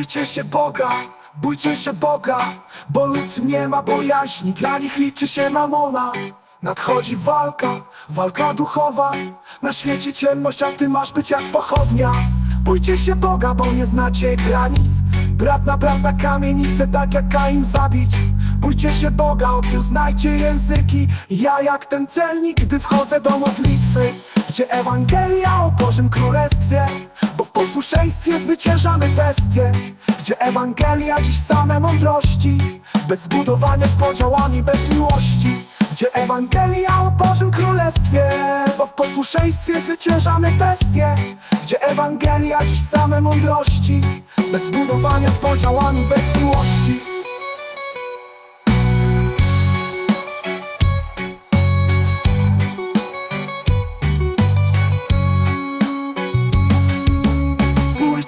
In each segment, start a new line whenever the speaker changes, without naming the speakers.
Bójcie się Boga, bójcie się Boga Bo lud nie ma bojaźni, dla nich liczy się mamona. Nadchodzi walka, walka duchowa Na świecie ciemność, a ty masz być jak pochodnia. Bójcie się Boga, bo nie znacie granic. Brat na brata kamienicę, tak jak Kain zabić. Bójcie się Boga, ogniu znajcie języki. Ja jak ten celnik, gdy wchodzę do modlitwy. Gdzie Ewangelia o Bożym Królestwie posłuszeństwie zwyciężamy bestie Gdzie Ewangelia dziś same mądrości Bez zbudowania z podziałami, bez miłości Gdzie Ewangelia o Bożym Królestwie Bo w posłuszeństwie zwyciężamy bestie Gdzie Ewangelia dziś same mądrości Bez zbudowania z podziałami, bez miłości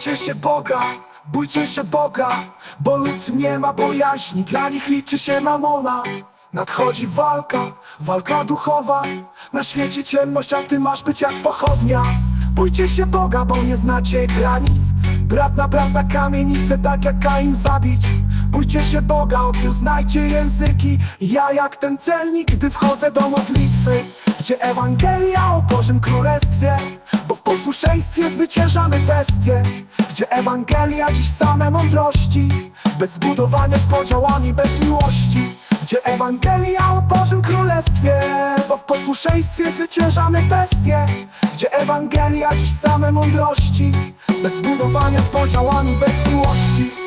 Bójcie się Boga, bójcie się Boga Bo lud nie ma bojaźni, dla nich liczy się mamona. Nadchodzi walka, walka duchowa Na świecie ciemność, a ty masz być jak pochodnia. Bójcie się Boga, bo nie znacie granic. Brat na brata kamienicę, tak jak Kain zabić. Bójcie się Boga, ogniu znajcie języki. Ja jak ten celnik, gdy wchodzę do modlitwy. Gdzie Ewangelia o Bożym Królestwie Bo w posłuszeństwie zwyciężamy bestie Gdzie Ewangelia dziś same mądrości Bez zbudowania z podziałami, bez miłości Gdzie Ewangelia o Bożym Królestwie Bo w posłuszeństwie zwyciężamy bestie Gdzie Ewangelia dziś same mądrości Bez zbudowania z podziałami, bez miłości